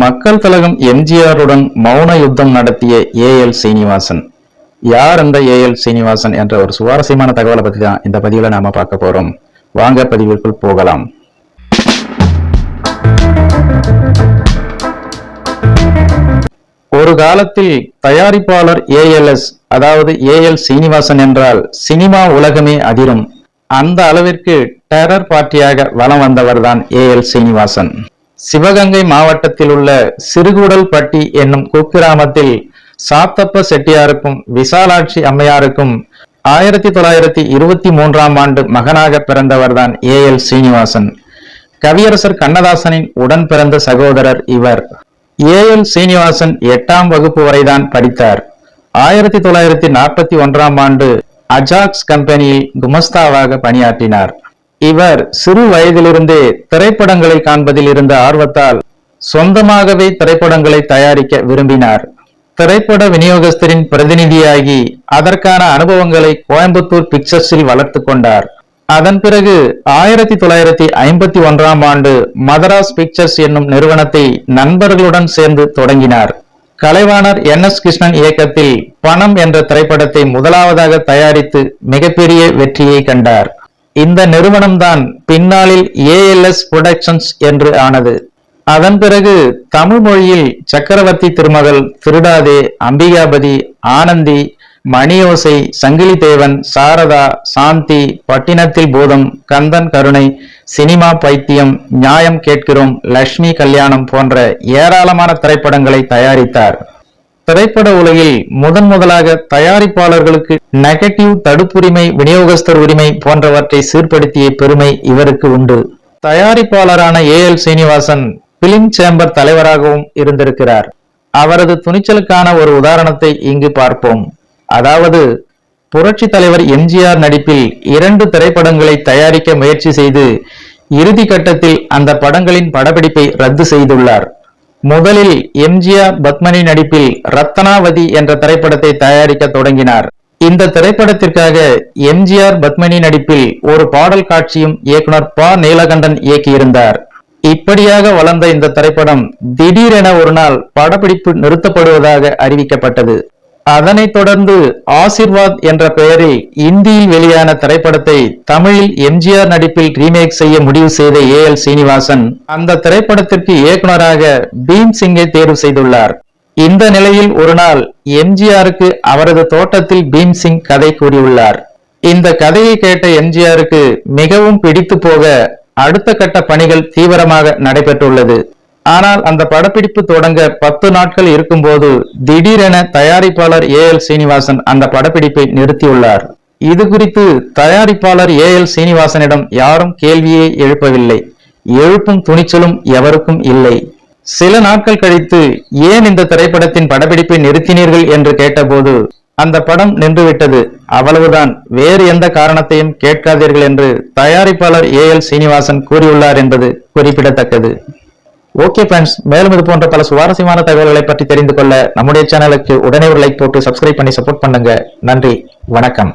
மக்கள் திலகம் எம்ஜிஆருடன் மௌன யுத்தம் நடத்திய ஏ எல் சீனிவாசன். யார் அந்த ஏ எல் சீனிவாசன் என்ற ஒரு சுவாரஸ்யமான தகவலை பத்தி தான் இந்த பதிவுல நாம பார்க்க போறோம். வாங்க பதிவிற்குள் போகலாம். ஒரு காலத்தில் தயாரிப்பாளர் ஏஎல்எஸ் அதாவது ஏஎல் சீனிவாசன் என்றால் சினிமா உலகமே அதிரும். அந்த அளவிற்கு டெரர் பார்ட்டியாக வலம் வந்தவர் தான் ஏ ஏஎல் சீனிவாசன். சிவகங்கை மாவட்டத்தில் உள்ள சிறுகுடல்பட்டி என்னும் குக்கிராமத்தில் சாத்தப்ப செட்டியாருக்கும் விசாலாட்சி அம்மையாருக்கும் ஆயிரத்தி தொள்ளாயிரத்தி இருபத்தி மூன்றாம் ஆண்டு மகனாக பிறந்தவர்தான் ஏ எல் சீனிவாசன். கவியரசர் கண்ணதாசனின் உடன் பிறந்த சகோதரர் இவர். ஏ எல் சீனிவாசன் எட்டாம் வகுப்பு வரைதான் படித்தார். ஆயிரத்தி தொள்ளாயிரத்தி நாற்பத்தி ஒன்றாம் ஆண்டு அஜாக்ஸ் கம்பெனியில் குமஸ்தாவாக பணியாற்றினார். இவர் சிறு வயதிலிருந்தே திரைப்படங்களை காண்பதில் இருந்த ஆர்வத்தால் சொந்தமாகவே திரைப்படங்களை தயாரிக்க விரும்பினார். திரைப்பட விநியோகஸ்தரின் பிரதிநிதியாகி அதற்கான அனுபவங்களை கோயம்புத்தூர் பிக்சர்ஸில் வளர்த்து கொண்டார். அதன் பிறகு ஆயிரத்தி தொள்ளாயிரத்தி ஐம்பத்தி ஒன்றாம் ஆண்டு மதராஸ் பிக்சர்ஸ் என்னும் நிறுவனத்தை நண்பர்களுடன் சேர்ந்து தொடங்கினார். கலைவாணர் என் எஸ் கிருஷ்ணன் இயக்கத்தில் பணம் என்ற திரைப்படத்தை முதலாவதாக தயாரித்து மிகப்பெரிய வெற்றியை கண்டார். இந்த நிறுவனம்தான் பின்னாளில் ஏஎல்எஸ் புரொடக்ஷன்ஸ் என்று ஆனது. அதன் பிறகு தமிழ் மொழியில் சக்கரவர்த்தி திருமகள் திருடாதே அம்பிகாபதி ஆனந்தி மணியோசை சங்கிலி தேவன் சாரதா சாந்தி பட்டினத்தில் பூதம் கந்தன் கருணை சினிமா பைத்தியம் நியாயம் கேட்கிறோம் லக்ஷ்மி கல்யாணம் போன்ற ஏராளமான திரைப்படங்களை தயாரித்தார். திரைப்பட உலகில் முதன் முதலாக தயாரிப்பாளர்களுக்கு நெகட்டிவ் தடுப்புரிமை விநியோகஸ்தர் உரிமை போன்றவற்றை சீர்படுத்திய பெருமை இவருக்கு உண்டு. தயாரிப்பாளரான A L Srinivasan film chamber தலைவராகவும் இருந்திருக்கிறார். அவரது துணிச்சலுக்கான ஒரு உதாரணத்தை இங்கு பார்ப்போம். அதாவது புரட்சி தலைவர் எம்ஜிஆர் நடிப்பில் இரண்டு திரைப்படங்களை தயாரிக்க முயற்சி செய்து இறுதி கட்டத்தில் அந்த படங்களின் படப்பிடிப்பை ரத்து செய்துள்ளார். முதலில் எம்ஜிஆர் பத்மனி நடிப்பில் ரத்தனாவதி என்ற திரைப்படத்தை தயாரிக்க தொடங்கினார். இந்த திரைப்படத்திற்காக எம்ஜிஆர் பத்மனி நடிப்பில் ஒரு பாடல் காட்சியும் இயக்குனர் ப. நீலகண்டன் இயக்கியிருந்தார். இப்படியாக வளர்ந்த இந்த திரைப்படம் திடீரென ஒரு நாள் படப்பிடிப்பு நிறுத்தப்படுவதாக அறிவிக்கப்பட்டது. அதனைத் தொடர்ந்து ஆசிர்வாத் என்ற பெயரில் இந்தியில் வெளியான திரைப்படத்தை தமிழில் எம்ஜிஆர் நடிப்பில் ரீமேக் செய்ய முடிவு செய்த ஏ எல் சீனிவாசன் அந்த திரைப்படத்திற்கு இயக்குனராக பீம் சிங்கை தேர்வு செய்துள்ளார். இந்த நிலையில் ஒரு நாள் எம்ஜிஆருக்கு அவரது தோட்டத்தில் பீம் சிங் கதை கூறியுள்ளார். இந்த கதையை கேட்ட எம்ஜிஆருக்கு மிகவும் பிடித்து போக அடுத்த கட்ட பணிகள் தீவிரமாக நடைபெற்றுள்ளது. ஆனால் அந்த படப்பிடிப்பு தொடங்க பத்து நாட்கள் இருக்கும்போது திடீரென தயாரிப்பாளர் ஏ எல் சீனிவாசன் அந்த படப்பிடிப்பை நிறுத்தியுள்ளார். இது குறித்து தயாரிப்பாளர் ஏ எல் சீனிவாசனிடம் யாரும் கேள்வியே எழுப்பவில்லை. எழுப்பும் துணிச்சலும் எவருக்கும் இல்லை. சில நாட்கள் கழித்து ஏன் இந்த திரைப்படத்தின் படப்பிடிப்பை நிறுத்தினீர்கள் என்று கேட்டபோது அந்த படம் நின்றுவிட்டது. அவ்வளவுதான். வேறு எந்த காரணத்தையும் கேட்காதீர்கள் என்று தயாரிப்பாளர் ஏ எல் சீனிவாசன் கூறியுள்ளார் என்பது குறிப்பிடத்தக்கது. ஓகே ஃப்ரெண்ட்ஸ் மேலும் இது போன்ற பல சுவாரஸ்யமான தகவல்களை பற்றி தெரிந்து கொள்ள நம்முடைய சேனலுக்கு உடனே ஒரு லைக் போட்டு சப்ஸ்கிரைப் பண்ணி சப்போர்ட் பண்ணுங்க. நன்றி. வணக்கம்.